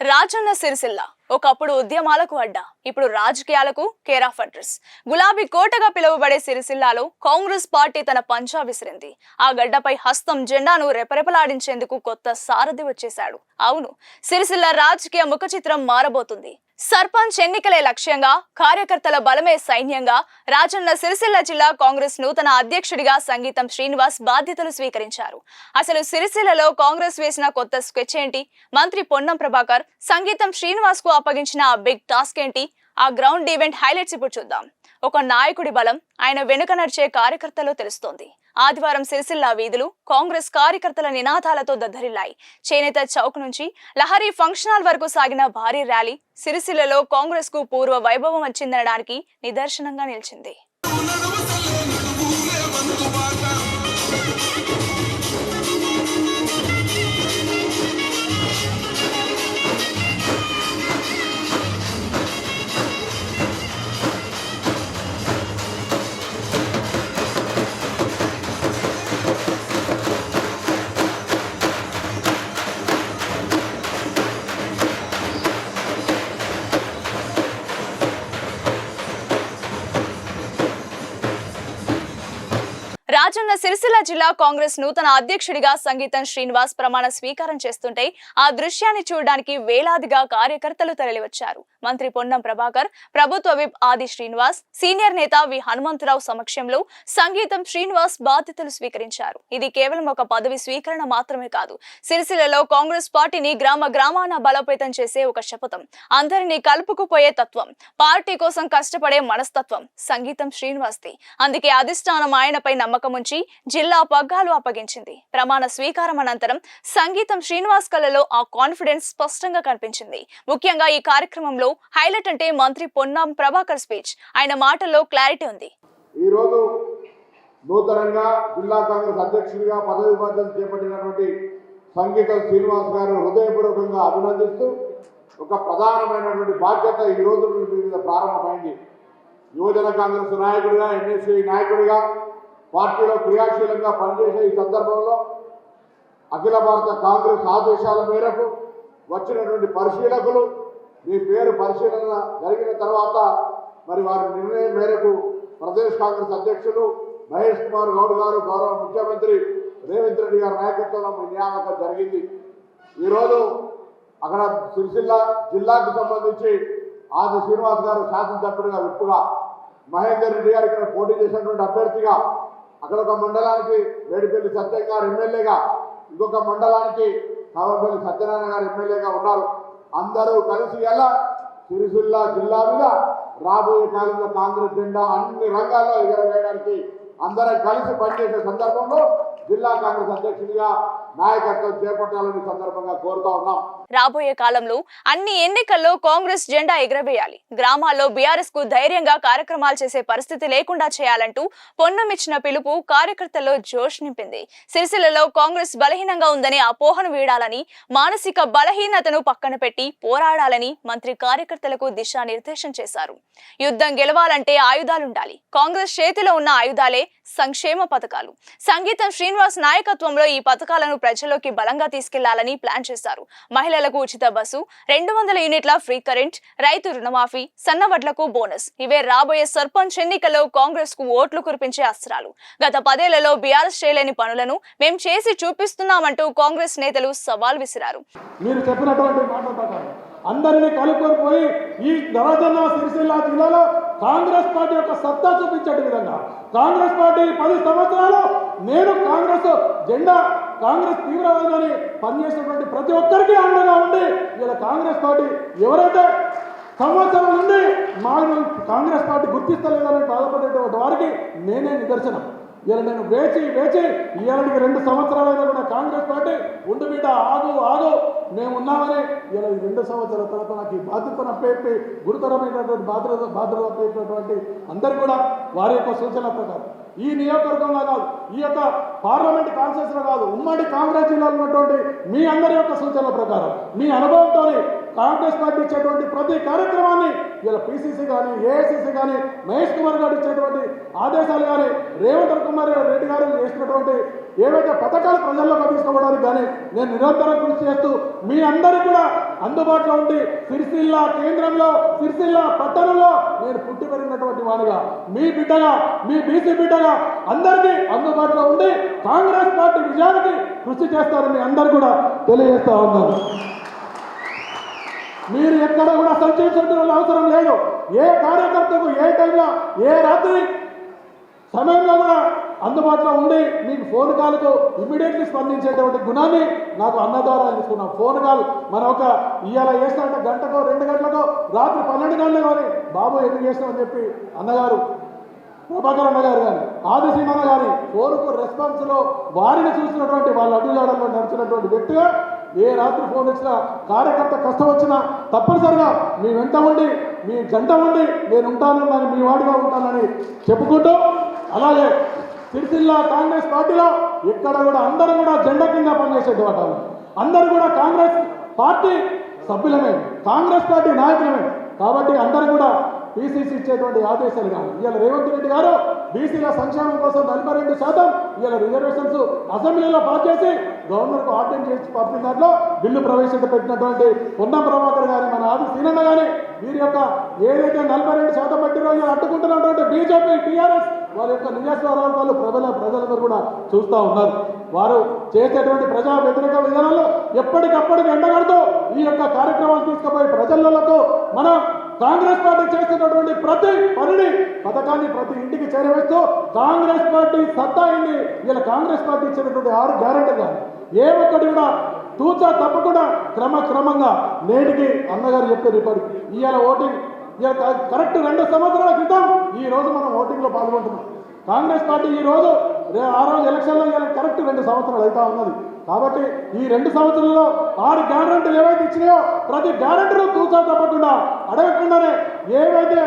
రాజన్న సిరిసిల్ల. ఒకప్పుడు ఉద్యమాలకు అడ్డా. ఇప్పుడు రాజకీయాలకు కేర్ ఆఫ్ అడ్రస్. గులాబీ కోటగా పిలువబడే సిరిసిల్లాలో కాంగ్రెస్ పార్టీ తన పంచా విసిరింది. ఆ గడ్డపై హస్తం జెండాను రెపరెపలాడించేందుకు కొత్త సారథి వచ్చేశాడు. అవును సిరిసిల్ల రాజకీయ ముఖ చిత్రం మారబోతుంది. సర్పంచ్ ఎన్నికలే లక్ష్యంగా కార్యకర్తల బలమే సైన్యంగా రాజన్న సిరిసిల్ల జిల్లా కాంగ్రెస్ నూతన అధ్యక్షుడిగా సంగీతం శ్రీనివాస్ బాధ్యతలు స్వీకరించారు. అసలు సిరిసిల్లలో కాంగ్రెస్ వేసిన కొత్త స్కెచ్ ఏంటి? మంత్రి పొన్నం ప్రభాకర్ సంగీతం శ్రీనివాస్కు అప్పగించిన ఆ బిగ్ టాస్క్ ఏంటి? ఆ గ్రౌండ్ ఈవెంట్ హైలైట్స్ ఇప్పుడు చూద్దాం. ఒక నాయకుడి బలం ఆయన వెనుక నడిచే కార్యకర్తలో తెలుస్తోంది. ఆదివారం సిరిసిల్ల వీధులు కాంగ్రెస్ కార్యకర్తల నినాదాలతో దద్దరిల్లాయి. చేనేత చౌక్ నుంచి లహరి ఫంక్షన్ హాల్ వరకు సాగిన భారీ ర్యాలీ సిరిసిల్లలో కాంగ్రెస్కు పూర్వ వైభవం వచ్చిందనడానికి నిదర్శనంగా నిలిచింది. రాజన్న సిరిసిల్ల జిల్లా కాంగ్రెస్ నూతన అధ్యక్షుడిగా సంగీతం శ్రీనివాస్ ప్రమాణ స్వీకారం చేస్తుంటే ఆ దృశ్యాన్ని చూడడానికి వేలాదిగా కార్యకర్తలు తరలివచ్చారు. మంత్రి పొన్నం ప్రభాకర్ ప్రభుత్వ విప్ ఆది శ్రీనివాస్ సీనియర్ నేత వి హనుమంతరావు సమక్షంలో సంగీతం శ్రీనివాస్ బాధ్యతలు స్వీకరించారు. ఇది కేవలం ఒక పదవి స్వీకరణ మాత్రమే కాదు సిరిసిల్లలో కాంగ్రెస్ పార్టీని గ్రామ గ్రామాన బలోపేతం చేసే ఒక శపథం అందరినీ కలుపుకుపోయే తత్వం పార్టీ కోసం కష్టపడే మనస్తత్వం సంగీతం శ్రీనివాస్ది. అందుకే అధిష్టానం ఆయనపై నమ్మకం ముంచి జిల్లా పగ్గాలు అప్పగించింది. ప్రమాణ స్వీకారం అనంతరం సంగీతం శ్రీనివాస్ కళలో ఆ కాన్ఫిడెన్స్ స్పష్టంగా కనిపించింది. ముఖ్యంగా ఈ కార్యక్రమంలో హైలైట్ అంటే మంత్రి పొన్నాం ప్రభాకర్ స్పీచ్. ఆయన మాటల్లో క్లారిటీ ఉంది. ఈరోజు నూతనంగా జిల్లా కాంగ్రెస్ అధ్యక్షుడిగా పదవి బాధ్యత చేపట్టినటువంటి సంగీతం శ్రీనివాస్ గారు హృదయపూర్వకంగా అభినందిస్తూ ఒక ప్రధానమైనటువంటి బాధ్యత ఈ రోజు మీద ప్రారంభమైంది. యువజన కాంగ్రెస్ నాయకుడిగా ఎన్ఎస్సీ నాయకుడిగా పార్టీలో క్రియాశీలంగా పనిచేసే ఈ సందర్భంలో అఖిల భారత కాంగ్రెస్ ఆదేశాల మేరకు వచ్చినటువంటి పరిశీలకులు మీ పేరు పరిశీలన జరిగిన తర్వాత మరి వారి నిర్ణయం మేరకు ప్రదేశ్ కాంగ్రెస్ అధ్యక్షులు మహేష్ కుమార్ గౌడ్ గారు గౌరవ ముఖ్యమంత్రి రేవంత్ రెడ్డి గారి నాయకత్వంలో మీ నియామకం జరిగింది. ఈరోజు అక్కడ సిరిసిల్ల జిల్లాకు సంబంధించి ఆది శ్రీనివాస్ గారు శాసనసభ్యుడిగా విప్పుగా మహేందర్ రెడ్డి గారు ఇక్కడ పోటీ చేసినటువంటి అభ్యర్థిగా అక్కడ ఒక మండలానికి వేడిపల్లి సత్యం గారు ఎమ్మెల్యేగా ఇంకొక మండలానికి కామపల్లి సత్యనారాయణ గారు ఎమ్మెల్యేగా ఉన్నారు. అందరూ కలిసి ఎలా సిరిసిల్ల జిల్లా మీద రాబోయే కాలంలో కాంగ్రెస్ జెండా అన్ని రంగాల్లో ఎగరవేయడానికి అందరం కలిసి పనిచేసే సందర్భంలో జిల్లా కాంగ్రెస్ అధ్యక్షుడిగా నాయకత్వం చేపట్టాలని సందర్భంగా కోరుతా ఉన్నాం. రాబోయే కాలంలో అన్ని ఎన్నికల్లో కాంగ్రెస్ జెండా ఎగరవేయాలి. గ్రామాల్లో బీఆర్ఎస్కు ధైర్యంగా కార్యక్రమాలు చేసే పరిస్థితి లేకుండా చేయాలంటూ పొన్నమిచ్చిన పిలుపు కార్యకర్తల్లో జోష్ నింపింది. సిరిసిల్లలో కాంగ్రెస్ బలహీనంగా ఉందనే అపోహను వీడాలని మానసిక బలహీనతను పక్కన పెట్టి పోరాడాలని మంత్రి కార్యకర్తలకు దిశానిర్దేశం చేశారు. యుద్ధం గెలవాలంటే ఆయుధాలుండాలి. కాంగ్రెస్ చేతిలో ఉన్న ఆయుధాలే సంక్షేమ పథకాలు. సంగీతం శ్రీనివాస్ నాయకత్వంలో ఈ పథకాలను ప్రజల్లోకి బలంగా తీసుకెళ్ళాలని ప్లాన్ చేశారు. మహిళలకు ఉచిత బస్సు రెండు వందల యూనిట్ల ఫ్రీ కరెంట్ రైతు రుణమాఫీ సన్నవడ్లకు బోనస్. ఇవే రాబోయే సర్పంచ్ ఎన్నికల్లో కాంగ్రెస్కు ఓట్లు కురిపించే అస్త్రాలు. గత పదేళ్ళలో బీఆర్ఎస్ చేయలేని పనులను మేం చేసి చూపిస్తున్నామంటూ కాంగ్రెస్ నేతలు సవాల్ విసిరారు. మీరు చెప్పినటువంటి మాటల ప్రకారం అందరినీ కలుపుకొని పోయి ఈ నవజన్న సిరిసిల్ల జిల్లాలో కాంగ్రెస్ పార్టీ యొక్క సత్తా చూపించే విధంగా. కాంగ్రెస్ పార్టీ పది సంవత్సరాలు నేను కాంగ్రెస్ జెండా కాంగ్రెస్ తీవ్రవాదాన్ని పనిచేసినటువంటి ప్రతి ఒక్కరికి అండగా ఉండి ఇలా కాంగ్రెస్ పార్టీ ఎవరైతే సంవత్సరం నుండి మా కాంగ్రెస్ పార్టీ గుర్తిస్తలేదని బాధపడేటువంటి వారికి నేనే నిదర్శనం. ఇలా నేను వేచి వేచి ఇవాళకి రెండు సంవత్సరాలుగా కూడా కాంగ్రెస్ పార్టీ ఉండు బిడ్డ ఆగు మేమున్నామని మేము ఇలా రెండు సంవత్సరాల తర్వాత నాకు ఈ బాధ్యతను అప్పేపి గురుతరమైనటువంటి బాధ్యత బాధ్యత అప్పేటటువంటి అందరు కూడా వారి యొక్క సూచన ప్రకారం. ఈ నియోజకవర్గంలో కాదు ఈ యొక్క పార్లమెంట్ కాన్సెస్లో కాదు ఉమ్మడి కాంగ్రెస్ జిల్లాలో ఉన్నటువంటి మీ అందరి యొక్క సూచనల ప్రకారం మీ అనుభవంతో కాంగ్రెస్ పార్టీ ఇచ్చేటువంటి ప్రతి కార్యక్రమాన్ని ఇలా పిసిసి కానీ ఏఐసిసి కానీ మహేష్ కుమార్ గారు ఇచ్చేటువంటి ఆదేశాలు కానీ రేవంత్ కుమార్ రెడ్డి గారు చేసినటువంటి ఏవైతే పథకాలు ప్రజల్లోకి తీసుకోవడానికి కానీ నేను నిరంతరం కృషి చేస్తూ మీ అందరూ కూడా అందుబాటులో ఉండి సిరిసిల్ల కేంద్రంలో సిరిసిల్ల పట్టణంలో నేను పుట్టి పెరిగినటువంటి వాడిగా మీ బిడ్డగా మీ బీసీ బిడ్డగా అందరికీ అందుబాటులో ఉండి కాంగ్రెస్ పార్టీ విజయానికి కృషి చేస్తారని అందరు కూడా తెలియజేస్తా ఉన్నారు మీరు ఎక్కడ కూడా సంచరించిన అవసరం లేదు. ఏ కార్యకర్తకు ఏ టైంలో ఏ రాత్రి సమయంలో కూడా అందుబాటులో ఉండి మీకు ఫోన్ కాల్కు ఇమీడియట్లీ స్పందించేటువంటి గుణాన్ని నాకు అన్న ద్వారా తీసుకున్నాం ఫోన్ కాల్ మన ఒక ఇవాళ చేసినట్టు గంటకో రెండు గంటలకో రాత్రి పన్నెండు గంటలు కానీ బాబు ఎందుకు చేసినామని చెప్పి అన్నగారు ప్రభాకర్ అన్న గారు కానీ ఆదిశీన గారి ఫోన్కు రెస్పాన్స్లో వారిని చూసినటువంటి వాళ్ళ అడ్డుజాడల్లో నడిచినటువంటి వ్యక్తిగా ఏ రాత్రి ఫోన్ వచ్చినా కార్యకర్త కష్టం వచ్చినా తప్పనిసరిగా మీ వెంట ఉండి మీ జంట ఉండి నేను ఉంటానని మీ వాడిగా ఉంటానని చెప్పుకుంటూ అలాగే సిరిసిల్ల కాంగ్రెస్ పార్టీలో ఇక్కడ కూడా అందరూ కూడా జెండా కింద పనిచేసేటువంటి వాళ్ళు. అందరూ కూడా కాంగ్రెస్ పార్టీ సభ్యులమే. కాంగ్రెస్ పార్టీ నాయకులమే. కాబట్టి అందరూ కూడా పీసీసీ ఇచ్చేటువంటి ఆదేశాలు కాదు. ఇవాళ రేవంత్ రెడ్డి గారు బీసీల సంక్షేమం కోసం నలభై రెండు శాతం ఇవాళ రిజర్వేషన్స్ అసెంబ్లీలో పాస్ చేసి గవర్నర్కు ఆర్డర్ చేసి పంపిన దాంట్లో బిల్లు ప్రవేశపెట్టినటువంటి పొన్నం ప్రభాకర్ గారి మన ఆది సీనన్న వీరి యొక్క ఏదైతే నలభై రెండు శాతం బట్టి రోజు అడ్డుకుంటున్నటువంటి బీజేపీ టీఆర్ఎస్ వారి యొక్క నియోజకవర్గాలు వాళ్ళు ప్రజల ప్రజలందరూ కూడా చూస్తూ ఉన్నారు. వారు చేసేటువంటి ప్రజా వ్యతిరేక విధానాలు ఎప్పటికప్పటికి ఎండగడుతూ ఈ యొక్క కార్యక్రమాలు తీసుకుపోయి ప్రజలకు మన కాంగ్రెస్ పార్టీ చేస్తున్నటువంటి ప్రతి పనిని పథకాన్ని ప్రతి ఇంటికి చేరవేస్తూ కాంగ్రెస్ పార్టీ సత్తా అయింది ఇలా కాంగ్రెస్ పార్టీ ఇచ్చినటువంటి ఆరు గ్యారెంటీ కానీ ఏ ఒక్కటి కూడా తూచా తప్పకుండా క్రమక్రమంగా నేటికి అన్నగారు చెప్పారు ఇప్పటికి ఇవాళ ఓటింగ్ ఇవాళ కరెక్ట్ రెండు సంవత్సరాల క్రితం ఈ రోజు మనం ఓటింగ్లో పాల్గొంటున్నాం. కాంగ్రెస్ పార్టీ ఈ రోజు ఆ రోజు ఎలక్షన్లో ఇవాళ కరెక్ట్ రెండు సంవత్సరాలు అవుతా ఉన్నది. కాబట్టి ఈ రెండు సంవత్సరాల్లో ఆరు గ్యారంటీలు ఏవైతే ఇచ్చినాయో ప్రతి గ్యారంటీలు తూచా తప్పకుండా అడగకుండానే ఏవైతే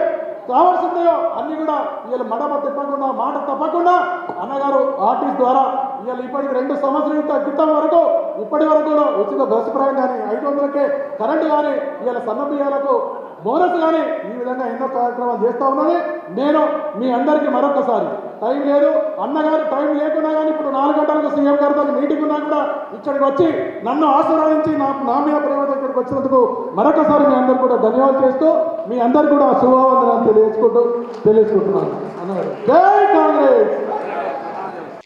కావాల్సి అన్ని కూడా వీళ్ళు మడమ తిప్పకుండా మాట తప్పకుండా అన్నగారు ఆర్టీస్ ద్వారా వీళ్ళు ఇప్పటికి రెండు సంవత్సరాల క్రితం వరకు ఇప్పటి వరకు కూడా ఉచిత బస్సు ప్రయాణం కానీ ఐదు వందలకే కరెంటు కానీ వీళ్ళ సన్న బియ్యాలకు బోనస్ కానీ ఈ విధంగా ఎన్నో కార్యక్రమాలు చేస్తూ ఉన్నది. నేను మీ అందరికీ మరొకసారి టైం లేదు. అన్నగారు టైం లేకున్నా కానీ ఇప్పుడు నాలుగు గంటలకు సీఎం గారితో మీటింగ్ ఉన్నా కూడా ఇక్కడికి వచ్చి నన్ను ఆశీర్వదించి నా నా మీద ప్రేమతో ఇక్కడికి వచ్చినందుకు మరొకసారి మీ అందరు కూడా ధన్యవాదాలు చేస్తూ మీ అందరు కూడా శుభవందనాలు తెలియజేసుకుంటూ తెలియజేసుకుంటున్నాను. జై కాంగ్రెస్!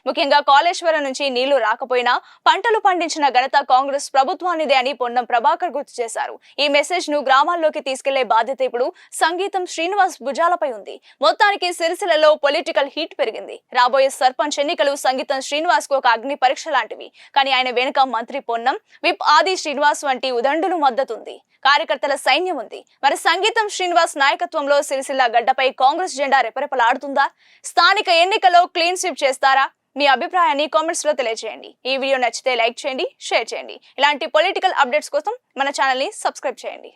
ముఖ్యంగా కాళేశ్వరం నుంచి నీళ్ళు రాకపోయినా పంటలు పండించిన ఘనత కాంగ్రెస్ ప్రభుత్వానిదే అని పొన్నం ప్రభాకర్ గుర్తు చేశారు. ఈ మెసేజ్ను గ్రామాల్లోకి తీసుకెళ్ళే బాధ్యత ఇప్పుడు సంగీతం శ్రీనివాస్ భుజాలపై ఉంది. మొత్తానికి సిరిసిల్లలో పొలిటికల్ హీట్ పెరిగింది. రాబోయే సర్పంచ్ ఎన్నికలు సంగీతం శ్రీనివాస్కు ఒక అగ్ని పరీక్ష లాంటివి. కానీ ఆయన వెనుక మంత్రి పొన్నం విప్ ఆది శ్రీనివాస్ వంటి ఉదండులు మద్దతుంది కార్యకర్తల సైన్యం ఉంది. మరి సంగీతం శ్రీనివాస్ నాయకత్వంలో సిరిసిల్ల గడ్డపై కాంగ్రెస్ జెండా రెపరెపలాడుతుందా? స్థానిక ఎన్నికల్లో క్లీన్ స్వీప్ చేస్తారా? మీ అభిప్రాయాన్ని కామెంట్స్లో తెలియజేయండి ఈ వీడియో నచ్చితే లైక్ చేయండి షేర్ చేయండి. ఇలాంటి పొలిటికల్ అప్డేట్స్ కోసం మన ఛానల్ని సబ్స్క్రైబ్ చేయండి.